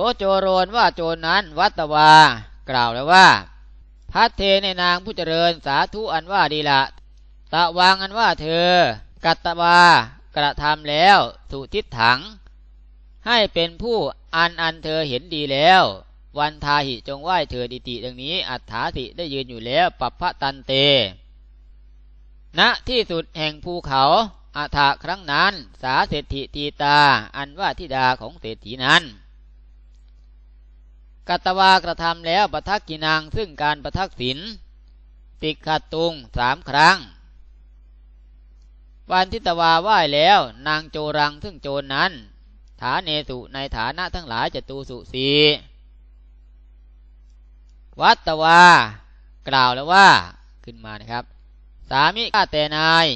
โสโจโรนว่าโจรนั้นวัตวา กล่าวแล้วว่า พัทเทในนางผู้เจริญสาธุอันว่าดีละ ตะวังอันว่าเธอ กัตตวากระทำแล้วสุทิศถัง ให้เป็นผู้อันอันเธอเห็นดีแล้ว วันทาหิจงไหว้เธอดิติดังนี้ อัฏฐาสิได้ยืนอยู่แล้วปัปพะตันเตณที่สุดแห่งภูเขาอาถาครั้งนั้น สาเศรษฐิทีตา อันว่าธิดาของเศรษฐีนั้น กัตวากระทำแล้วประทักกินางซึ่งการประทักษิณติขัดตุงสามครั้ง วันทิตวาไหว้แล้วนางโจรังซึ่งโจรนั้น ฐาเนสุในฐานะทั้งหลายจตูสุสีวัตวากล่าวแล้วว่าขึ้นมานะครับ สามิข้าแต่นาย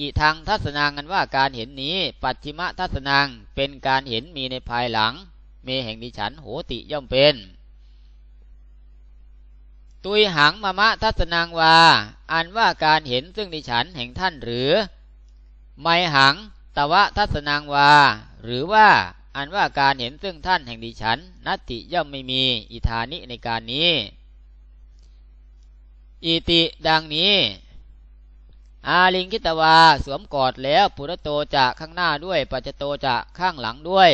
อีทางทัศนางกันว่าการเห็นนี้ ปัจฉิมทัศนังเป็นการเห็นมีในภายหลัง เมแห่งดิฉันโหติย่อมเป็น ตุยหังมะมะทัศนังวา อันว่าการเห็นซึ่งดิฉันแห่งท่านหรือ ไม่หังตวะทัศนังวา หรือว่าอันว่าการเห็นซึ่งท่านแห่งดิฉัน นัตติย่อมไม่มีอิธานิในการนี้อิติดังนี้ อาลิงคิตวาสวมกอดแล้วปุรโตจะข้างหน้าด้วยปัจจโตจะข้างหลังด้วย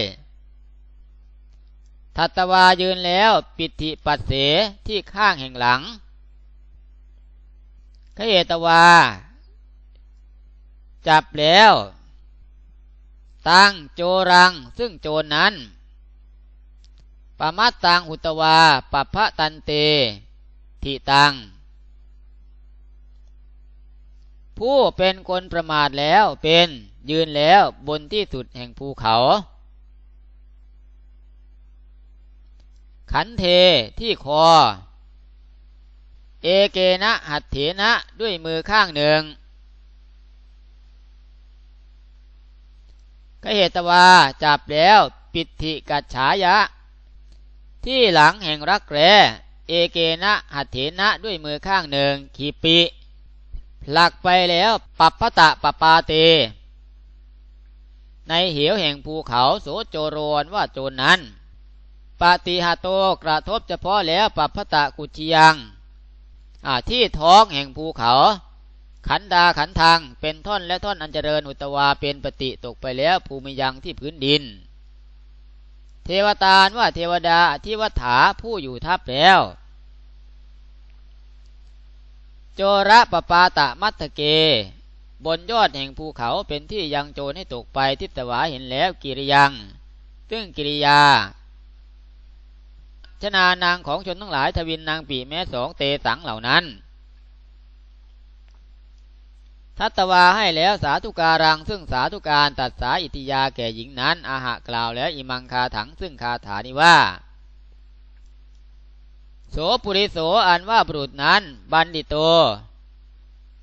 ทัตวายืนแล้วปิติปัสเสที่ข้างแห่งหลังขเอตวา จับแล้ว ตั้งโจรังซึ่งโจรนั้นปมัตตังหุตวาปพะตันเตทิตัง ผู้เป็นคนประมาทแล้วเป็นยืนแล้วบนที่สุดแห่งภูเขา ขันเทที่คอ เอเกนะหัตเถนะด้วยมือข้างหนึ่งกเหตว่าจับแล้วปิติกัจฉายะ ที่หลังแห่งรักแร้เอเกนะหัตเถนะด้วยมือข้างหนึ่งขีปีหลักไปแล้วปัปพตะปปาเต ในเหวแห่งภูเขาโสโจโรนว่าโจรนั้น ปฏิหาโตกระทบเฉพาะแล้วปัปพตะกุจยังที่ท้องแห่งภูเขา ขันดาขันทางเป็นท่อนและท่อนอันเจริญอุตวาเป็นปฏิตกไปแล้วภูมิยังที่พื้นดิน เทวตาว่าเทวดาที่วัฏฐาผู้อยู่ทับแล้ว โจระปปาตะมัตเก บนยอดแห่งภูเขาเป็นที่ยังโจรให้ตกไปทิตวาเห็นแล้วกิริยังซึ่งกิริยา ชนานางของชนทั้งหลาย ทวินนางปีแม้สองเตสังเหล่านั้น ทัตวาให้แล้วสาธุการัง ซึ่งสาธุการตัดสาอิติยาแก่หญิงนั้น อาหะกล่าวแล้วอิมังคาถังซึ่งคาถานี้ว่าโสปุริโสอันว่าบุรุษนั้น บัณฑิตโต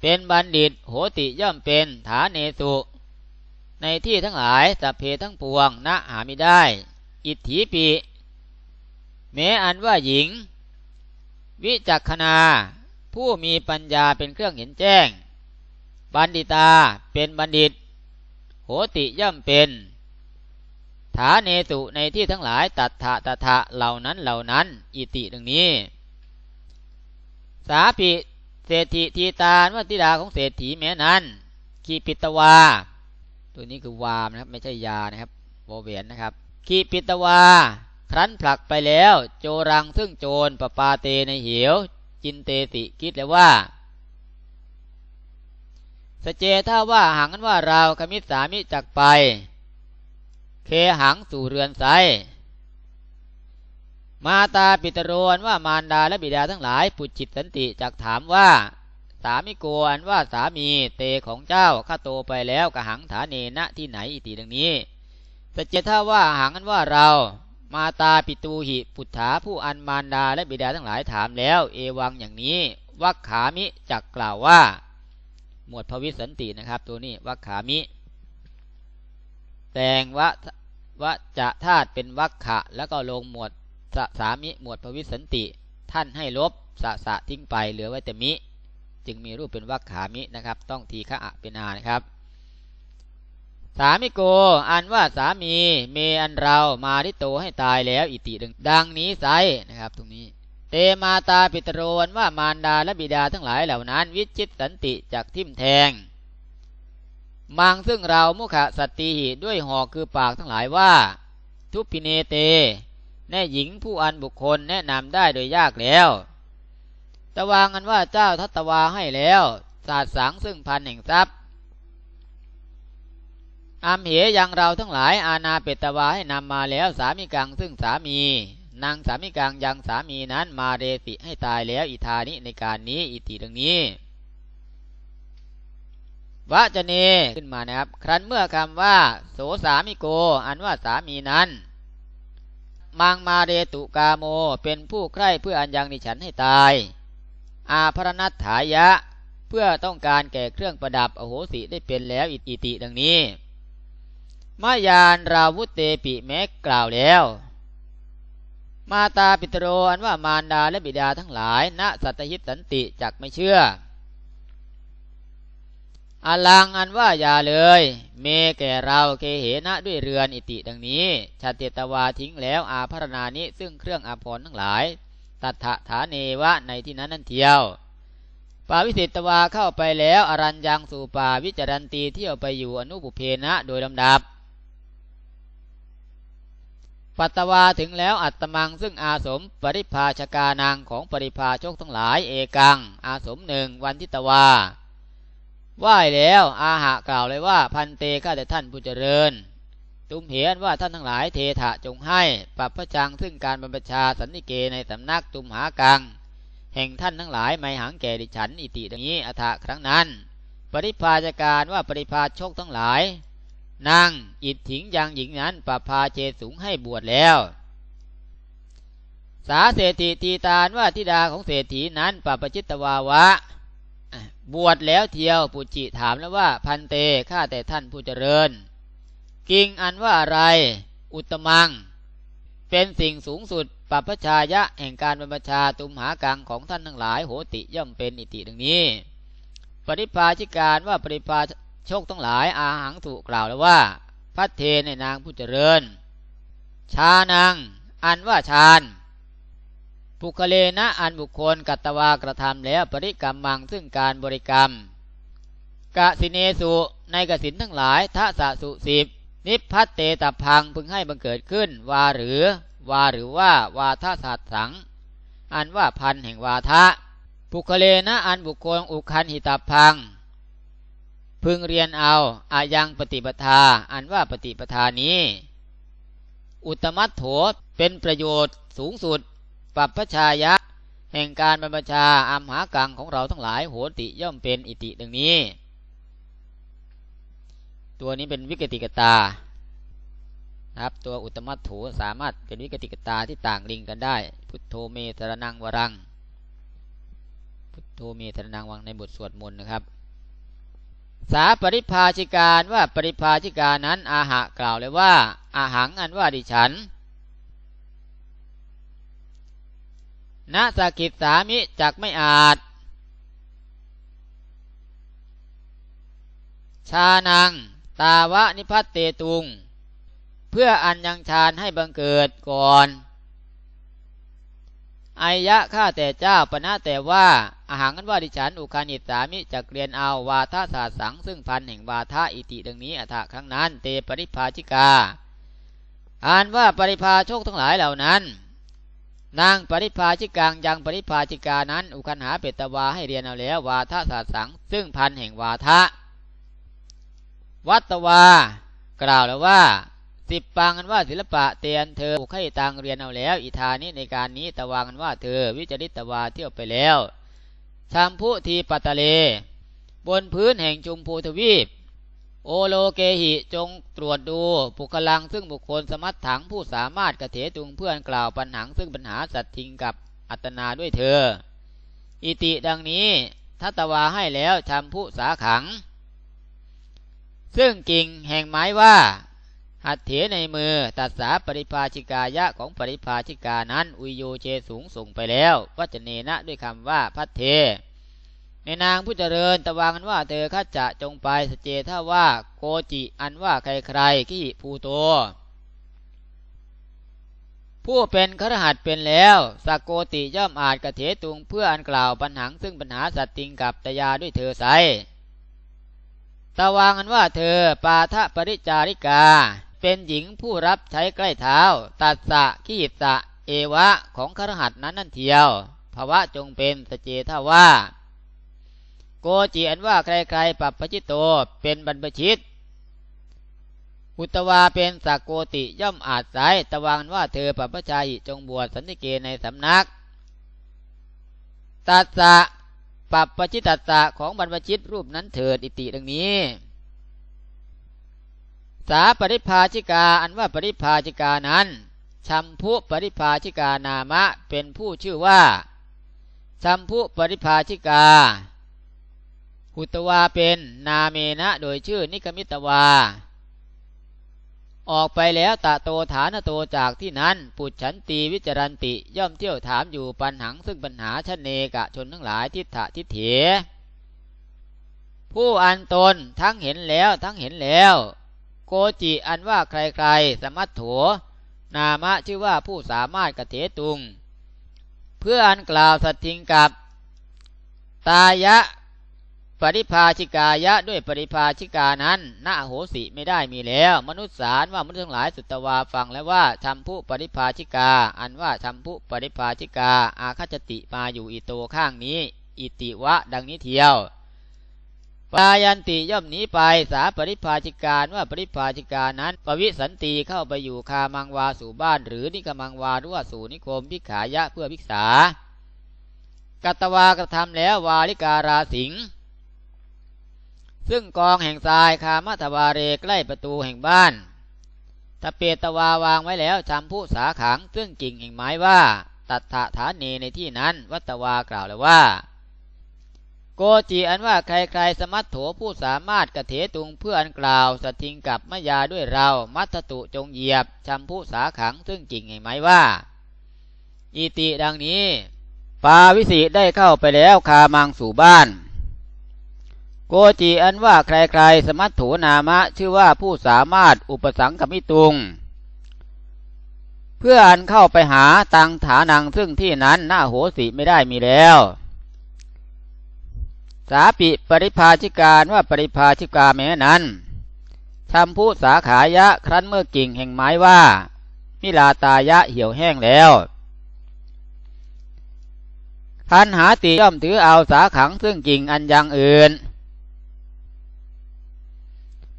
เป็นบัณฑิตโหติย่อมเป็นฐานเนสุ ในที่ทั้งหลายสัพเพทั้งปวงณหาไม่ได้ อิทธิปี แม้อันว่าหญิง วิจักขณาผู้มีปัญญาเป็นเครื่องเห็นแจ้ง บัณฑิตาเป็นบัณฑิต โหติย่อมเป็น ฐาเนตุในที่ทั้งหลายตัดถะตัทะเหล่านั้นเหล่านั้น อิติดังนี้ สาปิเศรษฐีทีตาว่าธิดาของเศรษฐีแม้นั้นขีปิตวา ตัวนี้คือวามนะครับ ไม่ใช่ยานะครับโวเวียนนะครับขีปิตวา ครั้นผลักไปแล้ว โจรังซึ่งโจรปปาเตในเหว จินเตติคิดแล้วว่า สเจถ้าว่าหังนั้นว่าเราคมิสามิจักไป เคหังสู่เรือนไซมาตาปิตรวนว่ามารดาและบิดาทั้งหลายปุจิตสันติจักถามว่า สามิโกอันว่าสามีเตของเจ้าข้าโตไปแล้วกะหังฐานเนนะที่ไหนอิติดังนี้สเจถ้าว่าหังอันว่าเรา มาตาปิตูหิปุถธาผู้อันมารดาและบิดาทั้งหลายถามแล้ว เอวังอย่างนี้วักขามิจักกล่าวว่า หมวดภวิสันตินะครับ ตัวนี้วักขามิ แต่งวะวะจะธาตุเป็นวัคขะ แล้วก็ลงหมวดสสามิหมวดภวิสันติ ท่านให้ลบสะสะทิ้งไปเหลือไว้แต่มิ จึงมีรูปเป็นวัคขามินะครับ ต้องทีฆะอะเป็นอานะครับ สามิโก อันว่าสามี เมอันเรามาริโตให้ตายแล้วอิติดังนี้ไซนะครับ ตรงนี้ เตมาตาปิตโรนว่ามารดาและบิดาทั้งหลายเหล่านั้น วิจิตสันติจากทิมแทง มังซึ่งเรามุขสติหิด้วยหอกคือปากทั้งหลายว่า ทุพิเนเต แน่หญิงผู้อันบุคคลแนะนำได้โดยยากแล้วตะวางกันว่าเจ้าทัตวาให้แล้วศาสตร์สังซึ่งพันแห่งทรัพย์ อามเหยังเราทั้งหลายอาณาเปตวาให้นำมาแล้วสามีกังซึ่งสามี นางสามีกังยังสามีนั้นมาเรสิให้ตายแล้วอิธานิในการนี้อิติดังนี้วะจเนขึ้นมานะครับ ครั้นเมื่อคำว่า โสสามิโก อันว่าสามีนั้น มังมาเรตุกาโม เป็นผู้ใคร่เพื่ออันยังนิฉันให้ตาย อาภรณัตถายะ เพื่อต้องการแก่เครื่องประดับ อโหสิได้เป็นแล้วอิติดังนี้ มายานราวุเตปิแม้กล่าวแล้ว มาตาปิตโรอันว่ามารดาและบิดาทั้งหลายณสัตหิตสันติจักไม่เชื่ออลังอันว่าอย่าเลย เมแก่เราเคเหนะด้วยเรือนอิติดังนี้ชาติตวาทิ้งแล้วอาพรณานิซึ่งเครื่องอาภรณ์ทั้งหลาย ตัทฐาเนวะในที่นั้นนั่นเทียวปาวิสิตวาเข้าไปแล้ว อรัญญังสู่ป่าวิจารันตีเที่ยวไปอยู่อนุบุเพนะโดยลำดับ ปัตวาถึงแล้วอัตมังซึ่งอาสมปริภาชกานางของปริภาชกทั้งหลายเอกัง อาสมหนึ่งวันทิตวาไหว้แล้วอาหะกล่าวเลยว่าพันเตข้าแต่ท่านผู้เจริญตุมเหียนว่าท่านทั้งหลายเทถะจงให้ปับพระจังซึ่งการบรรพชาสันนิเกในสำนักตุมหากัง แห่งท่านทั้งหลายไม่หังแก่ดิฉันอิติดังนี้อัฐะครั้งนั้น ปริพาจการว่าปริพาชกทั้งหลาย นางอิดถิงยังหญิงนั้นปพาเจสูงให้บวชแล้ว สาเศรษฐีทีตานว่าธิดาของเศรษฐีนั้นปปจิตวาวะ บวชแล้วเที่ยวปุจิถามแล้วว่าพันเตข้าแต่ท่านผู้เจริญ กิงอันว่าอะไร อุตมัง เป็นสิ่งสูงสุดปัปชายะแห่งการบรรพชาตุมหากังของท่านทั้งหลายโหติย่อมเป็นอิติดังนี้ ปริพาชิการว่าปริพา โชคทั้งหลายอาหังถูกกล่าวแล้วว่าพัทเทในนางผู้เจริญ ชานางอันว่าชานปุคเลนะอันบุคคลกัตวากระทำแล้วปริกรรมมังซึ่งการบริกรรม กะสิเนสุในกสินทั้งหลายทะสะสุสิบนิพพัตเตตพังพึงให้บังเกิดขึ้น วาหรือ วาหรือว่า วาทสัตสัง อันว่าพันแห่งวาทะปุคเลนะอันบุคคลอุคันหิตพัง พึงเรียนเอาอายังปฏิปทา อันว่าปฏิปทานี้ อุตมัตโถเป็นประโยชน์สูงสุดปัปพชายะ แห่งการบรรพชาอัมหากังของเราทั้งหลายโหติย่อมเป็นอิติดังนี้ ตัวนี้เป็นวิกติกตาครับตัวอุตมัตโถสามารถเป็นวิกติกตาที่ต่างลิงกันได้ พุทโธเมตรนังวรัง พุทโธเมตรนังวังในบทสวดมนต์นะครับ สาปริภาชิการว่าปริภาชิกานั้นอาหะกล่าวเลยว่าอาหังอันว่าดิฉันนาสกิจสามิจักไม่อาจ ชานัง ตาวะนิพัตเตตุง เพื่ออันยังชานให้บังเกิดก่อนอายะข้าแต่เจ้าปณะแต่ว่า อาหารกันว่าดิฉันอุคานิสามิจักเรียนเอาวาทศาสสัง ซึ่งพันแห่งวาทะอิติดังนี้อัฐครั้งนั้น เตปริภาชิกา อ่านว่าปริภาโชคทั้งหลายเหล่านั้น นางปริภาชิกังยังปริภาชิกานั้น อุคันหาเปตวาให้เรียนเอาแล้ว วาทศาสสัง ซึ่งพันแห่งวาทะ วัตวา กล่าวแล้วว่าสิบปังกันว่าศิลปะเตียนเธอผูกให้ตังเรียนเอาแล้ว อิธานี้ในการนี้ตะวางกันว่าเธอ วิจริตตวาเที่ยวไปแล้ว ชามพุทีปัตตเล บนพื้นแห่งจุมพูทวีป โอโลเกหิจงตรวจดูปุคลังซึ่งบุคคลสมัตถังผู้สามารถกระเถตุงเพื่อนกล่าวปัญหาซึ่งปัญหาสัตทิงกับอัตนาด้วยเธอ อิติดังนี้ทัตวาให้แล้วชามพุสาขัง ซึ่งกิ่งแห่งไม้ว่า หัตเถในมือตัดสาปริภาชิกายะของปริภาชิกานั้น อุยโยเชสูงส่งไปแล้ววัจเนนะด้วยคำว่าพัทเท ในนางผู้เจริญตะวังกันว่าเธอข้าจะจงไปสเจถ้าว่าโกจิอันว่าใครใครขี้ภูโต ผู้เป็นครหัสเป็นแล้วสกโกติย่อมอาจกระเถตุงเพื่ออันกล่าวปัญหาซึ่งปัญหาสัตติงกับตยาด้วยเธอใสตะวางันว่าเธอปาทะปริจาริกา เป็นหญิงผู้รับใช้ใกล้เท้า ตัดสะขีดสะ เอวะของครหัสนั้นนั่นเทียวภาวะจงเป็นสเจท่าว่า โกจีอันว่าใครๆปับพจิตโตเป็นบรรพชิต อุตวาเป็นสักโกติย่อมอาจสายตะวังว่าเธอปับพชายิจงบวชสันติเกในสำนัก ตัดสะปับปชิตัสสะของบรรพชิตรูปนั้นเถิดอิติดังนี้ สาปริภาชิกาอันว่าปริภาชิกานั้นชัมพุปริภาชิกานามะเป็นผู้ชื่อว่าชัมพุปริภาชิกาหุตวาเป็นนาเมนะโดยชื่อนิกมิตวา ออกไปแล้วตะโตฐานโตจากที่นั้น ปุจฉันตีวิจารันติย่อมเที่ยวถามอยู่ปัญหังซึ่งปัญหาชนเนกะชนทั้งหลายทิฏฐะทิฏฐิผู้อันตนทั้งเห็นแล้วทั้งเห็นแล้ว โกจิอันว่าใครๆ สมัตโถ นามะชื่อว่าผู้สามารถกเถตุง เพื่ออันกล่าวสัตทิงกับ ตายะปริภาชิกายะด้วยปริภาชิกานั้นนาโหสิไม่ได้มีแล้ว มนุษย์สารว่ามนุษย์ทั้งหลายสุตวาฟังแล้วว่าชัมพุปริภาชิกา อันว่าชัมพุปริภาชิกา อาคจติมาอยู่อีโตข้างนี้ อิติวะดังนี้เทียว ปายันติย่อมหนีไปสาปริภาชิการว่าปริภาชิกานั้นปวิสันติเข้าไปอยู่คามังวาสู่บ้าน หรือนิกมังวาหรือว่าสู่นิคมพิขายะเพื่อพิกษากัตวากระทำแล้ววาลิการาสิง ซึ่งกองแห่งทรายคามัทวาเรใกล้ประตูแห่งบ้านตะเปตวาวางไว้แล้วจำผู้สาขังซึ่งกิ่งแห่งไม้ว่า ตัดถาฐานเนในที่นั้น วัตวากล่าวเลยว่า โกจีอันว่าใครๆสมัตโถผู้สามารถกระเถตุงเพื่ออันกล่าวสทิงกับมยาด้วยเรา มัตตุจงเหยียบชำผู้สาขังซึ่งจริงเห็นไหมว่าอิติดังนี้ปาวิสิได้เข้าไปแล้วคามังสู่บ้าน โกจีอันว่าใครๆสมัตโถนามะชื่อว่าผู้สามารถอุปสังกมิตุง เพื่ออันเข้าไปหาตังฐานังซึ่งที่นั้นหน้าโหสิไม่ได้มีแล้ว สาปิปริภาชิการว่าปริภาชิกาแม้นั้นทำผู้สาขายะครั้นเมื่อกิ่งแห่งไม้ว่า มิลาตายะเหี่ยวแห้งแล้วพันหาติย่อมถือเอาสาขังซึ่งกิ่งอันยังอื่น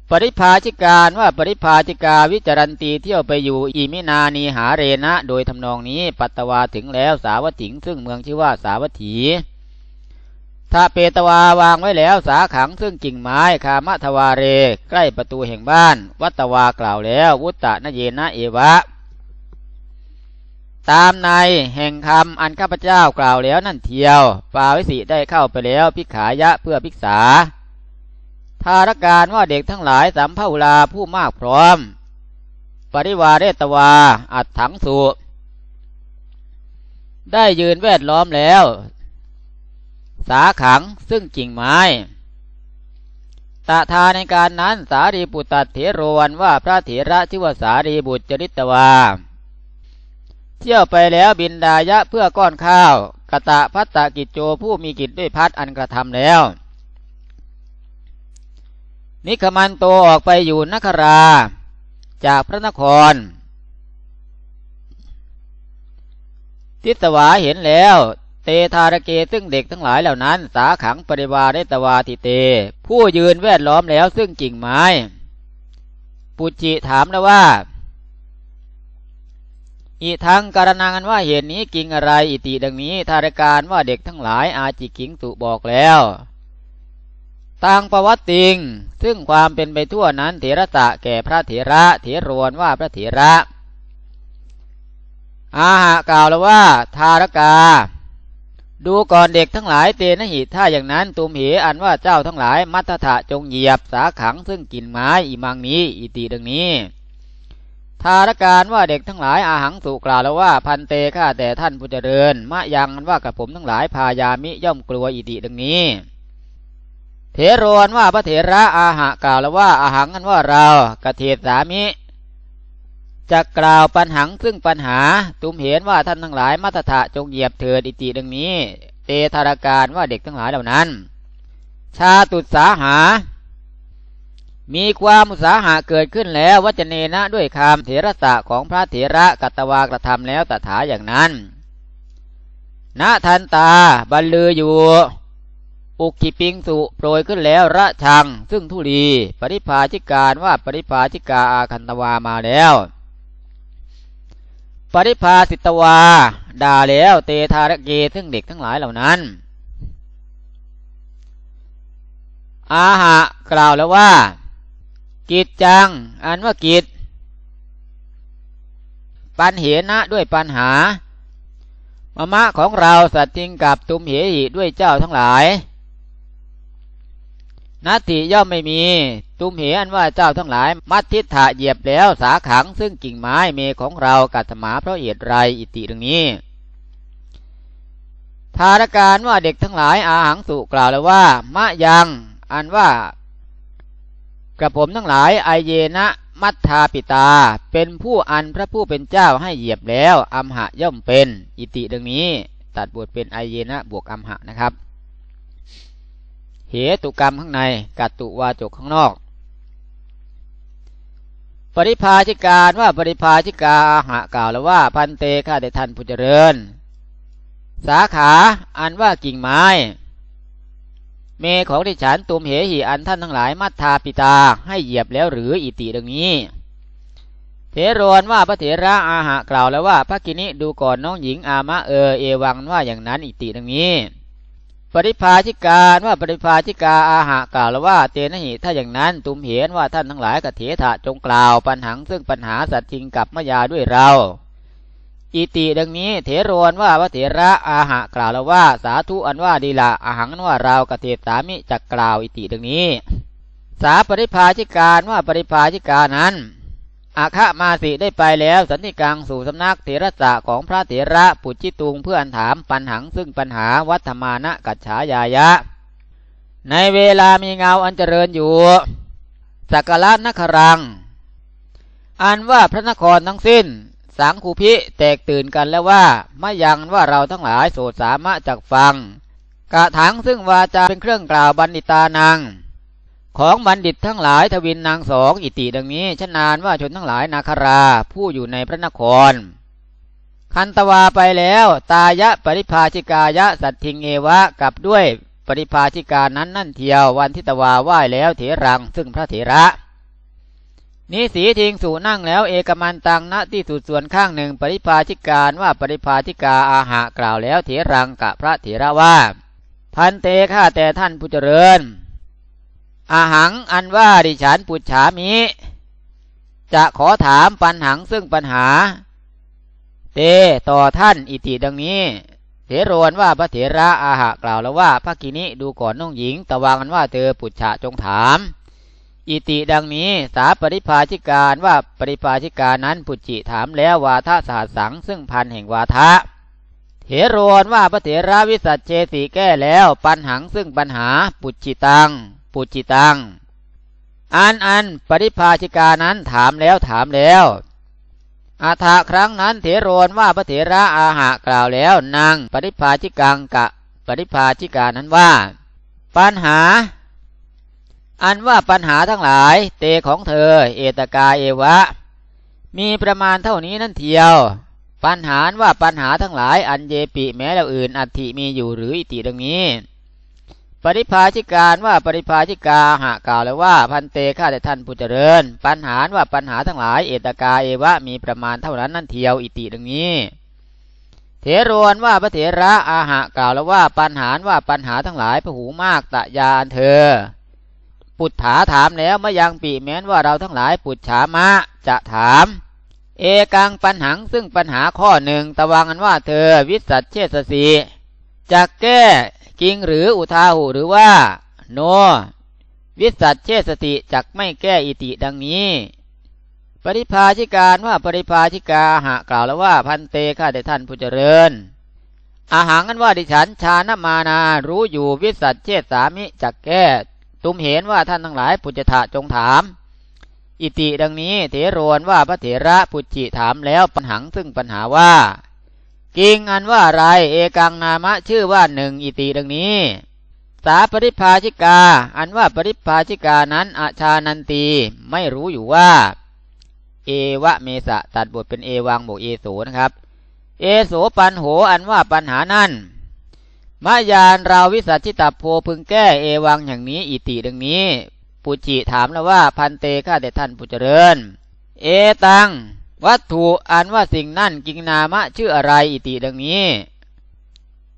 ปริภาชิการว่าปริภาชิกาวิจารันตีเที่ยวไปอยู่อิมินานีหาเรนะ โดยทำนองนี้ปัตตวาถึงแล้วสาวัตถิงซึ่งเมืองชื่อว่าสาวัตถี ถ้าเปตวาวางไว้แล้วสาขังซึ่งกิ่งไม้คามะทวาเร ใกล้ประตูแห่งบ้าน วัตวากล่าวแล้ว วุตตะนเยนะเอวะ ตามในแห่งคำอันข้าพเจ้ากล่าวแล้วนั่นเทียว ปาวิสิได้เข้าไปแล้วพิขายะเพื่อพิกษาทารการว่าเด็กทั้งหลายสัมภาลาผู้มากพร้อม ปริวาเรตวา อัดถังสุ ได้ยืนแวดล้อมแล้ว สาขังซึ่งกิ่งไม้ตาทาในการนั้นสารีบุตรเถโรวันว่าพระเถระชื่อว่าสารีบุตรจริตวา เที่ยวไปแล้วบินดายะเพื่อก้อนข้าวกะตะพัตตกิจโจผู้มีกิจด้วยพัดอันกระทำแล้ว นิคมันโตออกไปอยู่นครา จากพระนคร ทิสวาเห็นแล้ว เตทารเกซึ่งเด็กทั้งหลายเหล่านั้น สาขังปริวาเรตวาทิเต ผู้ยืนแวดล้อมแล้วซึ่งกิ่งไม้ ปุจิถามนะว่า อีทังการนังว่าเหตุนี้กิ่งอะไรอิติดังนี้ทารการว่าเด็กทั้งหลายอาจิกิงตุบอกแล้วตังประวัติติง ซึ่งความเป็นไปทั่วนั้นเถระตะแก่พระเถระเถรวนว่าพระเถระ อาหากล่าวแล้วว่าทารกา ดูก่อนเด็กทั้งหลายเตนะหิถ้าอย่างนั้นตุมเหอันว่าเจ้าทั้งหลาย มัตถะจงเหยียบสาขังซึ่งกินไม้อีมังนี้ อิติดังนี้ทารการว่าเด็กทั้งหลายอาหังสุกล่าวแล้วว่าพันเตข้าแต่ท่านผู้เจริญ มะยังว่ากับผมทั้งหลายพายามิย่อมกลัวอิติดังนี้เถโรนว่าพระเถระอาหะกล่าวแล้วว่าอาหังนั้นว่าเรากระเทศสามิ จะกล่าวปัญหังซึ่งปัญหาตุมเห็นว่าท่านทั้งหลายมัตถะจงเหยียบเถิดอิติดังนี้ เตธารการว่าเด็กทั้งหลายเหล่านั้น ชาตุสาหา มีความอุสาหะเกิดขึ้นแล้ววัจเนนะด้วยคำเถระสะของพระเถระกัตวากระทำแล้วตถาอย่างนั้นณทันตาบรรลืออยู่ อุกิปิงสุโปรยขึ้นแล้วระชัง ซึ่งทุลี ปริภาชิการว่าปริภาชิกาอาคันตวามาแล้ว ปริภาสิตวา ด่าแล้วเตทารเกซึ่งเด็กทั้งหลายเหล่านั้น อาหะกล่าวแล้วว่า กิจจัง อันว่ากิจ ปันเหนะด้วยปัญหามะมะของเราสัตว์จริงกับตุมเหหิด้วยเจ้าทั้งหลาย นัตติย่อมไม่มี ตุมเหอันว่าเจ้าทั้งหลาย มัดทิฏฐะเหยียบแล้วสาขังซึ่งกิ่งไม้เมของเรากัตมาเพราะเหตุไรอิติดังนี้ทารการว่าเด็กทั้งหลายอาหังสุกล่าวแล้วว่า มะยัง อันว่ากระผมทั้งหลายไอเยนะมัทธาปิตา เป็นผู้อันพระผู้เป็นเจ้าให้เหยียบแล้วอัมหะย่อมเป็น อิติดังนี้ ตัดบทเป็นไอเยนะบวกอัมหะนะครับ เหตุกรรมข้างในกัตตุวาจกข้างนอก ปริภาชิการว่าปริภาชิกาอาหะกล่าวแล้วว่า พันเตข้าแต่ท่านผู้เจริญ สาขาอันว่ากิ่งไม้ เมของดิฉันตุมเหหิอันท่านทั้งหลายมัทธาปิตาให้เหยียบแล้วหรืออิติดังนี้เทรนว่าพระเถระอาหะกล่าวแล้วว่าพระกินิดูก่อนน้องหญิงอามะเออเอวังว่าอย่างนั้นอิติดังนี้ ปริภาชิการว่าปริภาชิกาอาหะกล่าวแล้วว่าเตนะหิถ้าอย่างนั้นตุมเห็นว่าท่านทั้งหลายกเถถะจงกล่าวปัญหังซึ่งปัญหาสัตว์จริงกับมยาด้วยเราอิติดังนี้เถรวนว่าพระเถระอาหะกล่าวแล้วว่าสาธุอันว่าดีละอาหังนว่าเรากเทศสามิจักกล่าวอิติดังนี้ สาปริภาชิการว่าปริภาชิกานั้น อาคะมาสิได้ไปแล้ว สันติกังสู่สำนักเถระสะของพระเถระปุจิตุงเพื่อนถามปัญหังซึ่งปัญหาวัฒมานะกัจฉายายะ ในเวลามีเงาอันเจริญอยู่ สักการะนครัง อันว่าพระนครทั้งสิ้น สังคูพิแตกตื่นกันแล้วว่าไม่ยังว่าเราทั้งหลายโสดสามารถจากฟังกะถังซึ่งวาจาเป็นเครื่องกล่าวบัณฑิตานาง ของบัณฑิตทั้งหลายทวินนางสองอิติดังนี้ชนานว่าชนทั้งหลายนาครา ผู้อยู่ในพระนคร คันตวาไปแล้ว ตายะปริภาชิกายะสัตทิงเอวะกับด้วยปริภาชิกานั้นนั่นเทียววันทิตวาไหว้แล้วเถรังซึ่งพระเถระนิสีทิงสู่นั่งแล้วเอกมันตังณที่สุดส่วนข้างหนึ่ง ปริภาชิการว่าปริภาชิกาอาหะกล่าวแล้วเถรังกะพระเถระว่า พันเตข้าแต่ท่านผู้เจริญ อาหังอันว่าดิฉันปุจฉามิ จะขอถามปัญหังซึ่งปัญหา เตต่อท่านอิติดังนี้เถรวนว่าพระเถระอาหะกล่าวแล้วว่าพระกินิดูก่อนน้องหญิง ตะวังกันว่าเธอปุจฉะจงถาม อิติดังนี้สาปริภาชิการว่าปริภาชิกานั้นปุจิถามแล้ววาทะสหัสสังซึ่งพันแห่งวาทะเถรวนว่าพระเถระวิสัชเจสีแก้แล้วปัญหังซึ่งปัญหาปุจิตัง ปุจิตัง อันอันปริภาชิกานั้นถามแล้วถามแล้วอาถาครั้งนั้นเถรวนว่าพระเถระอาหะกล่าวแล้วนางปริภาชิกังกะปริภาชิกานั้นว่า ปัญหา อันว่าปัญหาทั้งหลายเตของเธอ เอตกาเอวะ มีประมาณเท่านี้นั่นเทียว ปัญหาว่าปัญหาทั้งหลายอันเยปิแม้เราอื่นอัติมีอยู่หรืออิติดังนี้ ปริภาชิการว่าปริภาชิกาหากล่าวแล้วว่าพันเตข้าแต่ท่านผู้เจริญ ปัญหาว่าปัญหาทั้งหลาย เอตกาเอวะมีประมาณเท่านั้นนั่นเทียวอิติดังนี้ เถรวนว่าพระเถระอาหะกล่าวแล้วว่าปัญหาว่าปัญหาทั้งหลายพหูมากตะยานเธอ ปุถาถามแล้วเมื่อยังปีแม้นว่าเราทั้งหลายปุจฉามะจะถาม เอกังปัญหังซึ่งปัญหาข้อหนึ่งตะวังกันว่าเธอวิสัชเชสสีจะแก้ กิงหรืออุทาหูหรือว่า โน วิสัชเชสติจักไม่แก้อิติดังนี้ ปริภาชิการว่าปริภาชิกาหากล่าวแล้วว่าพันเตข้าแต่ท่านผู้เจริญ อาหารกันว่าดิฉันชาณมานารู้อยู่วิสัชเชสสามิจักแก้ ตุมเห็นว่าท่านทั้งหลายปุจถะจงถามอิติดังนี้เถรวนว่าพระเถระปุจิถามแล้วปัญหังซึ่งปัญหาว่า กิงอันว่าอะไรเอกังนามะชื่อว่าหนึ่งอิติดังนี้ สาปริภาชิกา อันว่าปริภาชิกานั้นอาชานันตีไม่รู้อยู่ว่า เอวะเมสะตัดบทเป็นเอวังบวกเอโสนะครับ เอโสปันโหอันว่าปัญหานั้นมายานเราวิสัชิตาโพพึงแก้เอวังอย่างนี้อิติดังนี้ ปุจิถามแล้วว่าพันเตข้าแต่ท่านผู้เจริญ เอตัง วัตถุอันว่าสิ่งนั่นกิงนามะชื่ออะไรอิติดังนี้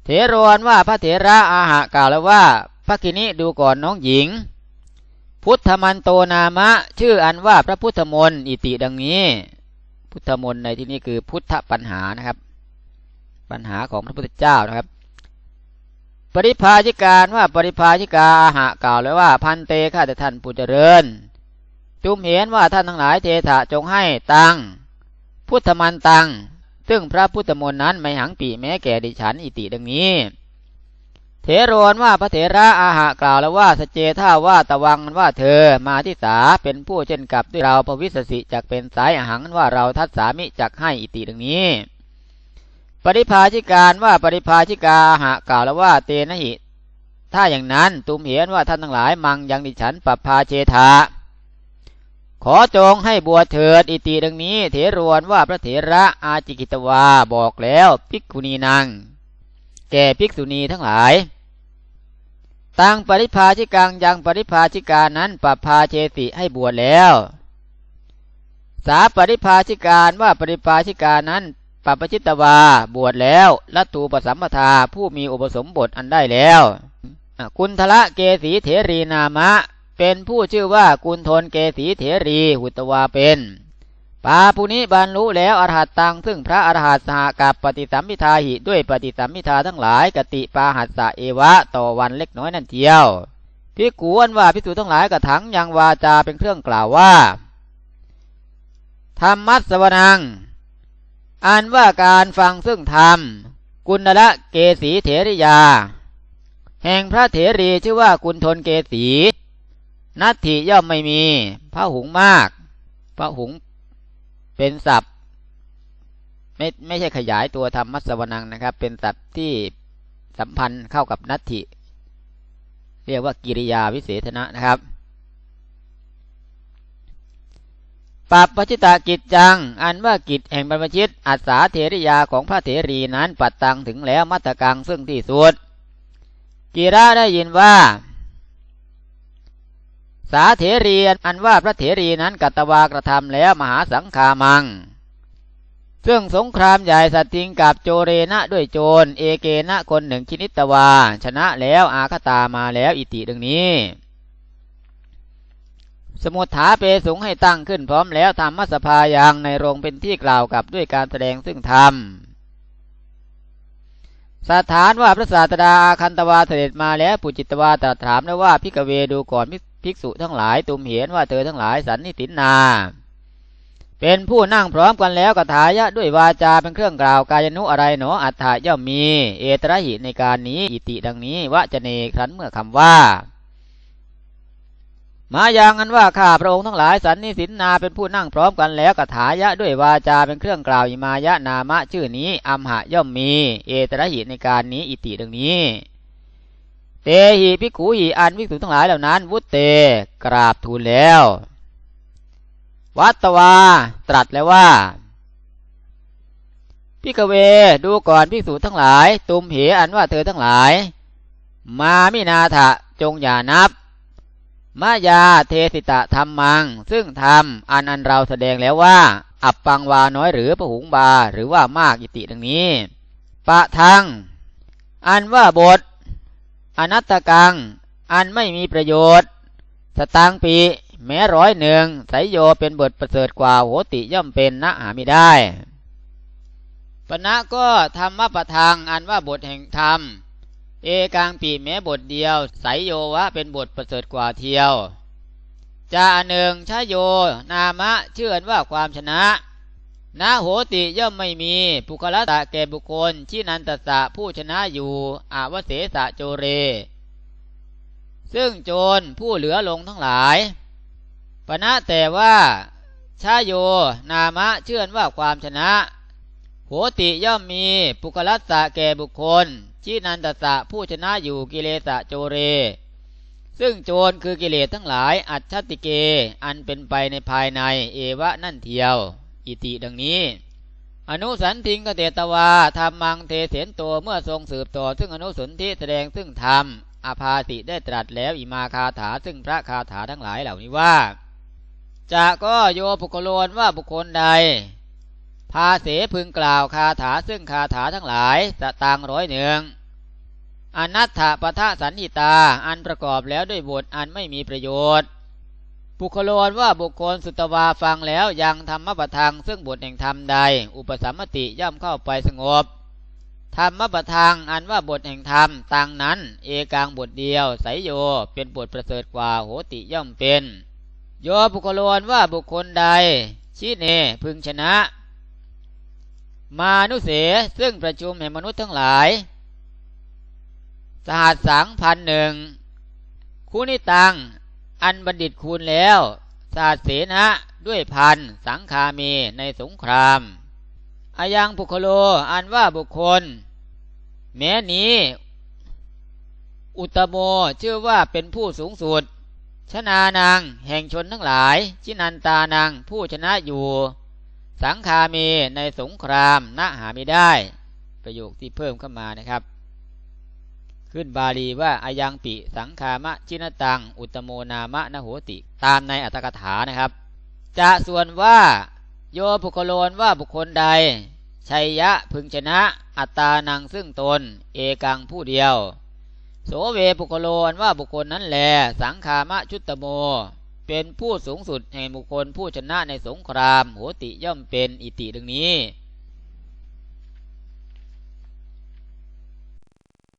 เถรวนว่าพระเถระอาหะกล่าวแล้วว่าพระกินิดูก่อนน้องหญิง พุทธมันโตนามะ ชื่ออันว่าพระพุทธมนต์อิติดังนี้ พุทธมนต์ในที่นี้คือพุทธปัญหานะครับ ปัญหาของพระพุทธเจ้านะครับ ปริพาชิการว่าปริพาชิกาอาหะกล่าวเลยว่า พันเตข้าแต่ท่านผู้เจริญจุมเห็นว่าท่านทั้งหลายเทถะจงให้ตัง พุทธมันตัง ซึ่งพระพุทธมนต์นั้นไม่หังปีแม้แก่ดิฉันอิติดังนี้ เถรวนว่าพระเถระอาหะกล่าวแล้วว่าสเจท่าว่าตะวังว่าเธอมาที่สาเป็นผู้เช่นกับด้วยเราพวิสสิจักเป็นสายอาหังว่าเราทัศสามิจักให้อิติดังนี้ ปริภาชิการว่าปริภาชิกาอาหะกล่าวแล้วว่าเตนะหิถ้าอย่างนั้นตุมเห็นว่าท่านทั้งหลายมังยังดิฉันปรับพาเชธา ขอจงให้บวชเถิดอิติดังนี้เถรวนว่าพระเถระอาจิกิตวาบอกแล้วภิกขุณีนางแก่ภิกษุณีทั้งหลายตังปริภาชิกังยังปริภาชิกานั้นปรับพาเชติให้บวชแล้ว สาปริภาชิการว่าปริภาชิกานั้นปปชิตวาบวชแล้วละตูปสัมปทาผู้มีอุปสมบทอันได้แล้วกุณทละเกสีเถรีนามะ เป็นผู้ชื่อว่ากุณทนเกสีเถรีหุตวาเป็นปาปุนิบรรลุแล้วอรหัตตังซึ่งพระอรหัตสหกับปฏิสัมพิทาหิด้วยปฏิสัมพิทาทั้งหลาย กติปาหัสสะเอวะ ต่อวันเล็กน้อยนั่นเทียวพิกูอันว่าพิสูจทั้งหลายกระถังยังวาจาเป็นเครื่องกล่าวว่าธรรมัสวนังอันว่าการฟังซึ่งธรรม กุณละเกสีเถริยา แห่งพระเถรีชื่อว่ากุณทนเกสี นัตถิย่อมไม่มีพระหุงมากพระหุงเป็นศัพท์ ไม่ไม่ใช่ขยายตัวธรรมมัสวนังนะครับ เป็นศัพท์ที่สัมพันธ์เข้ากับนัตถิ เรียกว่ากิริยาวิเศษณะนะครับปัปปชิตากิจจัง อันว่ากิจแห่งบรรพชิตอัศาเทริยาของพระเถรีนั้นปัดตังถึงแล้วมัตตกังซึ่งที่สุดกีระได้ยินว่า สาเถรีอันว่าพระเถรีนั้นกัตวากระทำแล้วมหาสังคามัง ซึ่งสงครามใหญ่สัตติงกับโจเรณะด้วยโจร เอเกณะคนหนึ่งชินิตวา ชนะแล้วอาคตามาแล้วอิติดังนี้ สมุทฐาเปสูงให้ตั้งขึ้นพร้อมแล้วทำมัสภาย่างในโรงเป็นที่กล่าวกับด้วยการแสดงซึ่งธรรมสถานว่าพระศาสดาคันตวาเสด็จมาแล้วปุจิตวาตรัสถามแล้วว่าพิกเวดูก่อน ภิกษุทั้งหลายตุมเห็นว่าเธอทั้งหลายสันนิตินา เป็นผู้นั่งพร้อมกันแล้วกถายะด้วยวาจาเป็นเครื่องกล่าวกายนุอะไรหนออัฏฐาย่อมมี เอตระหิในการนี้อิติดังนี้วะจะเนครันเมื่อคำว่ามาอย่างนั้นว่าข้าพระองค์ทั้งหลายสันนิสินนาเป็นผู้นั่งพร้อมกันแล้วกถายะด้วยวาจาเป็นเครื่องกล่าวอิมายะนามะชื่อนี้อัมหะย่อมมี เอตระหิในการนี้อิติดังนี้ เตหิพิขูหิอันวิสุทั้งหลายเหล่านั้น วุตเตกราบทูลแล้ว วัตวาตรัสแล้วว่าพิกเวดูก่อนพิสูจทั้งหลาย ตุมเหอันว่าเธอทั้งหลาย มามินาถะจงอย่านับมายาเทสิตะธรรมมัง ซึ่งธรรมอันอันเราแสดงแล้วว่า อับปังวาน้อยหรือพหุงบาหรือว่ามากอิติดังนี้ ปะทัง อันว่าบท อนัตตกัง อันไม่มีประโยชน์ สตางปี แม้ร้อยหนึ่งสยโยเป็นบทประเสริฐกว่าโหติย่อมเป็นนะหาไม่ได้ปณะก็ธรรมะปะทังอันว่าบทแห่งธรรม เอกางปีแม้บทเดียวไสโยวะเป็นบทประเสริฐกว่าเทียวจาหนึ่งชโย นามะเชื่อว่าความชนะ นาโหติย่อมไม่มีปุคละตะแก่บุคคลที่นันตสะผู้ชนะอยู่อาวเสสะโจเร ซึ่งโจรผู้เหลือลงทั้งหลายปณะแต่ว่าชาโยนามะเชื่อนว่าความชนะโหติย่อมมีปุกลัสสะแก่บุคคลชีนันตสะผู้ชนะอยู่กิเลสะโจเร ซึ่งโจรคือกิเลสทั้งหลายอัจฉติเก อันเป็นไปในภายในเอวะนั่นเทียว อิติดังนี้ อนุสันทิงกเตตวาธรรมังเทเสนโตเมื่อทรงสืบต่อ ซึ่งอนุสนธิแสดงซึ่งธรรมอาภาสิได้ตรัสแล้วอิมาคาถาซึ่งพระคาถาทั้งหลายเหล่านี้ว่าจะก็โยปุคโลนว่าบุคคลใด ภาเสพึงกล่าวคาถาซึ่งคาถาทั้งหลายสตางร้อยหนึ่งอนัตถปทะสันหิตา อันประกอบแล้วด้วยบทอันไม่มีประโยชน์ ปุคโลนว่าบุคคลสุตวาฟังแล้วยังธรรมปทังซึ่งบทแห่งธรรมใด อุปสัมมติย่อมเข้าไปสงบธรรมปทังอันว่าบทแห่งธรรมต่างนั้น เอกางบทเดียวไสยโยเป็นบทประเสริฐกว่าโหติย่อมเป็น โยบุคลนว่าบุคคลใดชี้เนพึงชนะ มานุเสซึ่งประชุมแห่งมนุษย์ทั้งหลาย สหัสสังพันหนึ่งคูนิตัง อันบัณฑิตคูณแล้วสาเสนะด้วยพันสังคามีในสงครามอายังบุคโลอันว่าบุคคล แม้นี้ อุตโมชื่อว่าเป็นผู้สูงสุด ชนานางแห่งชนทั้งหลาย ชินันตานางผู้ชนะอยู่ สังคามีในสงครามณหาไม่ได้ ประโยคที่เพิ่มเข้ามานะครับ ขึ้นบาลีว่าอายังปิสังคามะชินตัง อุตโมนามะนโหติ ตามในอัตถกถานะครับ จะส่วนว่าโยบุคโลนว่าบุคคลใด ชัยยะพึงชนะ อัตตานังซึ่งตน เอกังผู้เดียว โสเวปุคโลนว่าบุคคลนั้นแล สังขามะชุตโม เป็นผู้สูงสุดแห่งบุคคลผู้ชนะในสงครามโหติย่อมเป็นอิติดังนี้